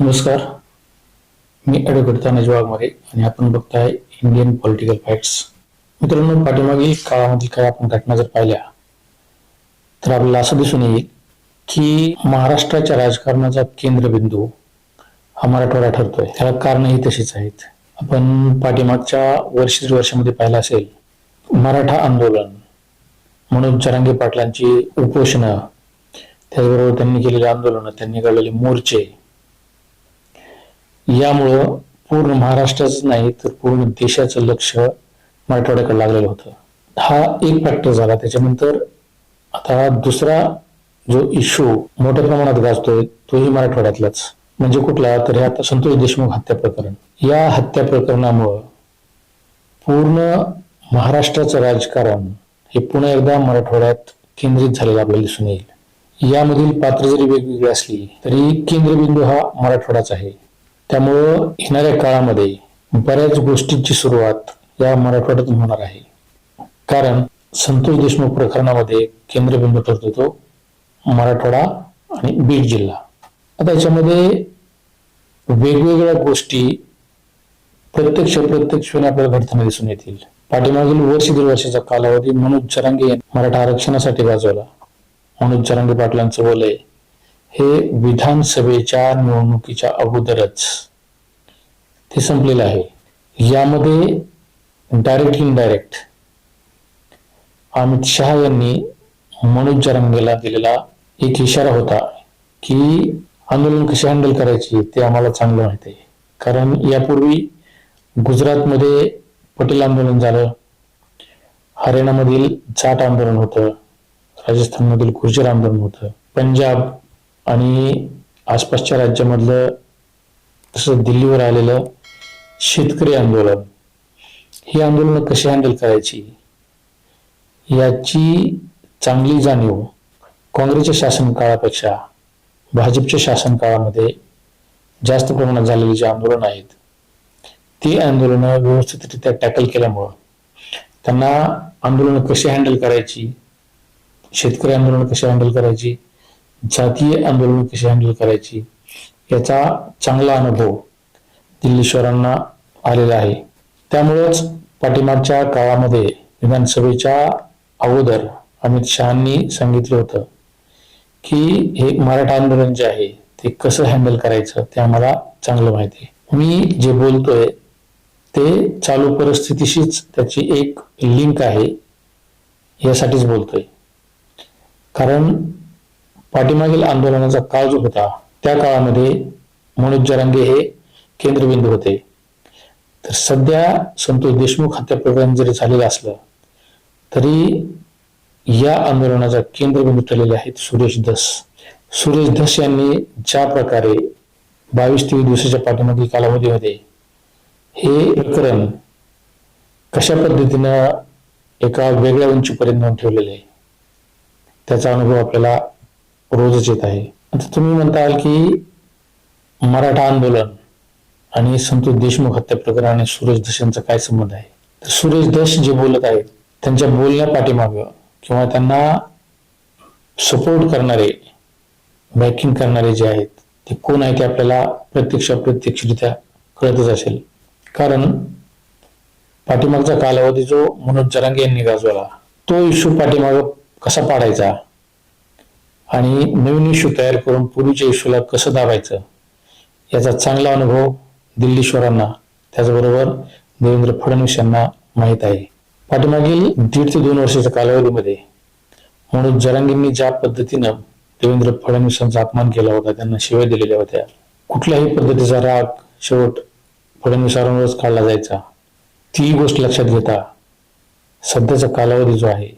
नमस्कार. मी ॲडव्होकेट तानाज वाघमारे आणि आपण बघताय इंडियन पॉलिटिकल फॅक्ट्स मित्रांनो पाठीमागील काळामध्ये काही आपण घटना जर पाहिल्या तर आपल्याला असं दिसून येईल की महाराष्ट्राच्या राजकारणाचा केंद्रबिंदू हा मराठवाडा ठरतोय. त्याला कारणही तशीच आहेत. आपण पाठीमागच्या वर्ष वर्षामध्ये पाहिलं असेल मराठा आंदोलन म्हणून जरांगे पाटलांची उपोषणं त्याचबरोबर त्यांनी केलेले आंदोलनं त्यांनी काढलेले मोर्चे यामुळं पूर्ण महाराष्ट्राच नाही तर पूर्ण देशाचं लक्ष मराठवाड्याकडे लागलेलं होतं. हा एक फॅक्टर झाला. त्याच्यानंतर आता दुसरा जो इश्यू मोठ्या प्रमाणात गाजतोय तोही मराठवाड्यातलाच. म्हणजे कुठला? तर हे आता संतोष देशमुख हत्या प्रकरण. या हत्या प्रकरणामुळं पूर्ण महाराष्ट्राचं राजकारण हे पुन्हा एकदा मराठवाड्यात केंद्रित झालेलं आपल्याला दिसून येईल. यामधील पात्र जरी वेगवेगळी असली तरी केंद्रबिंदू हा मराठवाडाच आहे. त्यामुळं येणाऱ्या काळामध्ये बऱ्याच गोष्टींची सुरुवात या मराठवाड्यातून होणार आहे. कारण संतोष देशमुख प्रकरणामध्ये केंद्रबिंदू ठरतो तो मराठवाडा आणि बीड जिल्हा. आता याच्यामध्ये वेगवेगळ्या गोष्टी प्रत्यक्ष प्रत्यक्ष आपल्याला घडताना दिसून येतील. पाठीमागील वर्ष दीड वर्षाचा कालावधी मनोज चरांगे मराठा आरक्षणासाठी गाजवला. मनोज चरांगे पाटलांचं वलय हे विधानसभेच्या निवडणुकीच्या अगोदरच. ते संपलेलं आहे. यामध्ये डायरेक्ट इनडायरेक्ट अमित शहा यांनी मनोज जरंगेला दिलेला एक इशारा होता की आंदोलन कसे हँडल करायची ते आम्हाला चांगलं माहिती आहे. कारण यापूर्वी गुजरातमध्ये पटेल आंदोलन झालं हरियाणामधील जाट आंदोलन होतं राजस्थानमधील गुर्जर आंदोलन होतं पंजाब आणि आसपासच्या राज्यामधलं तसं दिल्लीवर आलेलं शेतकरी आंदोलन ही आंदोलनं कशी हँडल करायची? याची चांगली जाणीव काँग्रेसच्या शासन काळापेक्षा भाजपच्या शासन काळामध्ये जास्त प्रमाणात झालेली जी आंदोलनं आहेत ती आंदोलनं व्यवस्थितरित्या टॅकल केल्यामुळं त्यांना आंदोलनं कशी हँडल करायची शेतकरी आंदोलन कशी हँडल करायची जातीय आंदोलन कशी हँडल करायची याचा चांगला अनुभव दिल्लीश्वरांना आलेला आहे. त्यामुळेच पाठीमागच्या काळामध्ये विधानसभेच्या अगोदर अमित शहानी सांगितलं होतं की हे मराठा आंदोलन जे आहे ते कसं हँडल करायचं ते आम्हाला चांगलं माहिती आहे. मी जे बोलतोय ते चालू परिस्थितीशीच त्याची एक लिंक आहे यासाठीच बोलतोय. कारण पाठीमागील आंदोलनाचा काळ जो होता त्या काळामध्ये मनोज जरांगे हे केंद्रबिंदू होते. तर सध्या संतोष देशमुख हत्या प्रकरण जरी झालेलं असलं तरी या आंदोलनाचा केंद्रबिंदू ठरलेले आहेत सुरेश धस. सुरेश धस यांनी ज्या प्रकारे बावीस तेवीस दिवसाच्या पाठीमागील कालावधीमध्ये हे प्रकरण कशा पद्धतीनं एका वेगळ्या उंचीपर्यंत नेऊन ठेवलेले आहे त्याचा अनुभव आपल्याला रोजच येत आहे. आता तुम्ही म्हणताल की मराठा आंदोलन आणि संतोष देशमुख हत्या प्रकरण आणि सुरेश धस यांचा काय संबंध आहे? तर सुरेश दश जे बोलत आहेत त्यांच्या बोलण्या पाठीमागं किंवा त्यांना सपोर्ट करणारे बॅकिंग करणारे जे आहेत ते कोण आहे ते आपल्याला प्रत्यक्ष अप्रत्यक्षरित्या कळतच असेल. कारण पाठीमागचा कालावधी जो मनोज जरांगे यांनी गाजवला तो इश्यू पाठीमाग कसा पाडायचा? आणि नवीन इश्यू तयार करून पूर्वीच्या इश्यूला कसं दाबायचं याचा चांगला अनुभव दिल्लीश्वरांना त्याचबरोबर देवेंद्र फडणवीस यांना माहीत आहे. पाठीमागील दीड ते दोन वर्षाच्या कालावधीमध्ये म्हणून जरांगींनी ज्या पद्धतीनं देवेंद्र फडणवीसांचा अपमान केला होता त्यांना शिवाय दिलेल्या होत्या. कुठल्याही पद्धतीचा राग शेवट फडणवीसांवरच काढला जायचा. ती गोष्ट लक्षात घेता सध्याचा कालावधी जो आहे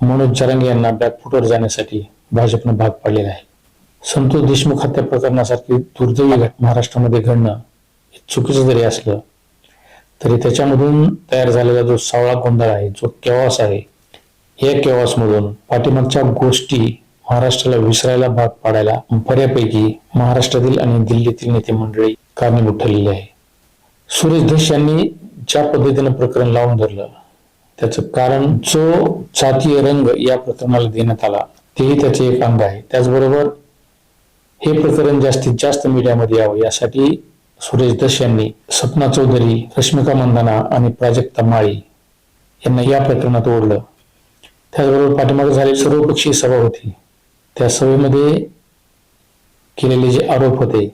मनोज जरांगे यांना बॅकफुटवर जाण्यासाठी भाजपनं भाग पाडलेला आहे. संतोष देशमुख हत्या प्रकरणासारखी दुर्दैवी घट महाराष्ट्रामध्ये घडणं हे चुकीचं जरी असलं तरी त्याच्यामधून तयार झालेला जो सावळा गोंधळ आहे जो केवास आहे या केवासमधून पाठीमागच्या गोष्टी महाराष्ट्राला विसरायला भाग पाडायला बऱ्यापैकी महाराष्ट्रातील आणि दिल्लीतील नेते मंडळी कारणीभूत ठरलेली आहे. सुरेश देश यांनी ज्या पद्धतीनं प्रकरण लावून धरलं त्याचं कारण जो जातीय रंग या प्रकरणाला देण्यात आला तेही त्याचे एक अंग आहे. त्याचबरोबर हे प्रकरण जास्तीत जास्त मीडियामध्ये यावं. यासाठी सुरेश दश यांनी सपना चौधरी रश्मिका मंदाना आणि प्राजक्ता माळी यांना या प्रकरणात ओढलं. त्याचबरोबर पाठीमागे झालेली सर्वपक्षीय सभा होती. त्या सभेमध्ये केलेले जे आरोप होते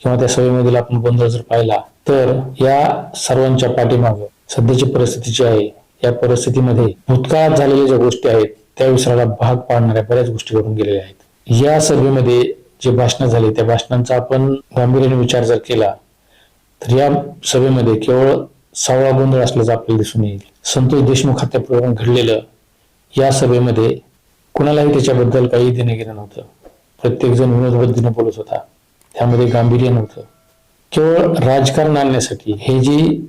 किंवा त्या सभेमधील आपण गोंधळ जर पाहिला तर या सर्वांच्या पाठीमाग सध्याची परिस्थिती जी आहे या परिस्थितीमध्ये भूतकाळात झालेल्या ज्या गोष्टी आहेत त्या विसराला भाग पाडणाऱ्या बऱ्याच गोष्टी घडून गेलेल्या आहेत. या सभेमध्ये जे भाषणं झाली त्या भाषणांचा आपण गांभीर्याने विचार जर केला तर या सभेमध्ये केवळ सावळा गोंधळ असल्याचं आपल्याला दिसून येईल. संतोष देशमुख हत्याप्रकरण घडलेलं या सभेमध्ये कुणालाही त्याच्याबद्दल काही देणं घेणं नव्हतं. प्रत्येक जण विनोदबुद्धीने बोलत होता. त्यामध्ये गांभीर्य नव्हतं. केवळ राजकारण आणण्यासाठी हे जी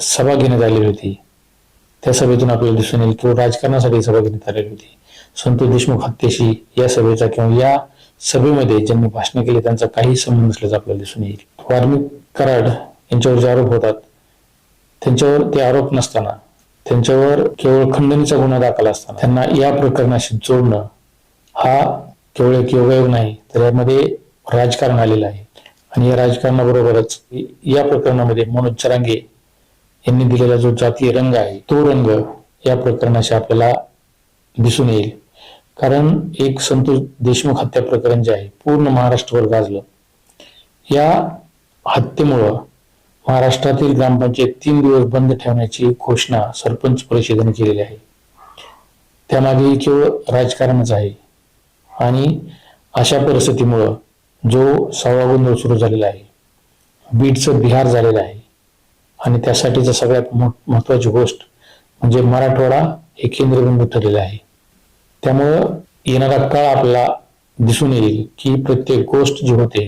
सभा घेण्यात आलेली होती त्या सभेतून आपल्याला दिसून येईल. किंवा राजकारणासाठी सभा घेण्यात आलेली होती. संतोष देशमुख हत्येशी या सभेचा किंवा या सभेमध्ये ज्यांनी भाषण केली त्यांचा काही संबंध नसल्याचं आपल्याला दिसून येईल. वार्मिक कराड यांच्यावर जे आरोप होतात त्यांच्यावर ते आरोप नसताना त्यांच्यावर केवळ खंडणीचा गुन्हा दाखल असताना त्यांना या प्रकरणाशी जोडणं हा केवळ एक योगायोग नाही तर यामध्ये राजकारण आलेलं आहे. आणि या राजकारणाबरोबरच या प्रकरणामध्ये मनोज चरांगे यांनी दिलेला जो जातीय रंग आहे तो रंग या प्रकरणाशी आपल्याला दिसून येईल. कारण एक संतोष देशमुख हत्या प्रकरण जे आहे पूर्ण महाराष्ट्रभर गाजलं. या हत्येमुळं महाराष्ट्रातील ग्रामपंचायत तीन दिवस बंद ठेवण्याची घोषणा सरपंच परिषदेने केलेली आहे. त्यामागे केवळ राजकारणच आहे. आणि अशा परिस्थितीमुळं जो सावळा गोंधळ सुरू झालेला आहे बीडचं बिहार झालेलं आहे आणि त्यासाठीचं सगळ्यात महत्वाची गोष्ट म्हणजे मराठवाडा हे केंद्रबिंदू ठरलेलं आहे. त्यामुळं येणारा काळ आपल्याला दिसून येईल की प्रत्येक गोष्ट जी होते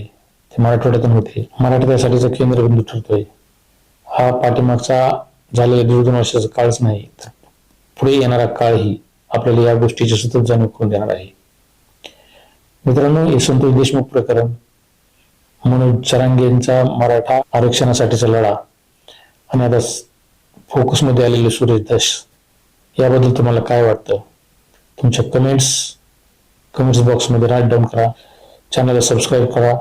ते मराठवाड्यातून होते. मराठवाड्यासाठीचा केंद्रबिंदू ठरतोय. हा पाठीमागचा झालेला दीड दोन वर्षाचा काळच नाही तर पुढे येणारा काळही आपल्याला या गोष्टीची सतत जाणीव करून देणार आहे. मित्रांनो हे संतोष देशमुख प्रकरण. मनोज चरांगेंचा मराठा आरक्षणासाठीचा लढा. आणि आता फोकसमध्ये आलेले सुरेश दास याबद्दल तुम्हाला काय वाटतं? तुमच्या कमेंट्स कमेंट्स बॉक्समध्ये राईट डाऊन करा. चॅनलला सबस्क्राईब करा.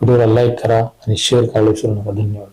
व्हिडिओला लाईक करा. आणि शेअर करायला विसरू नका. धन्यवाद.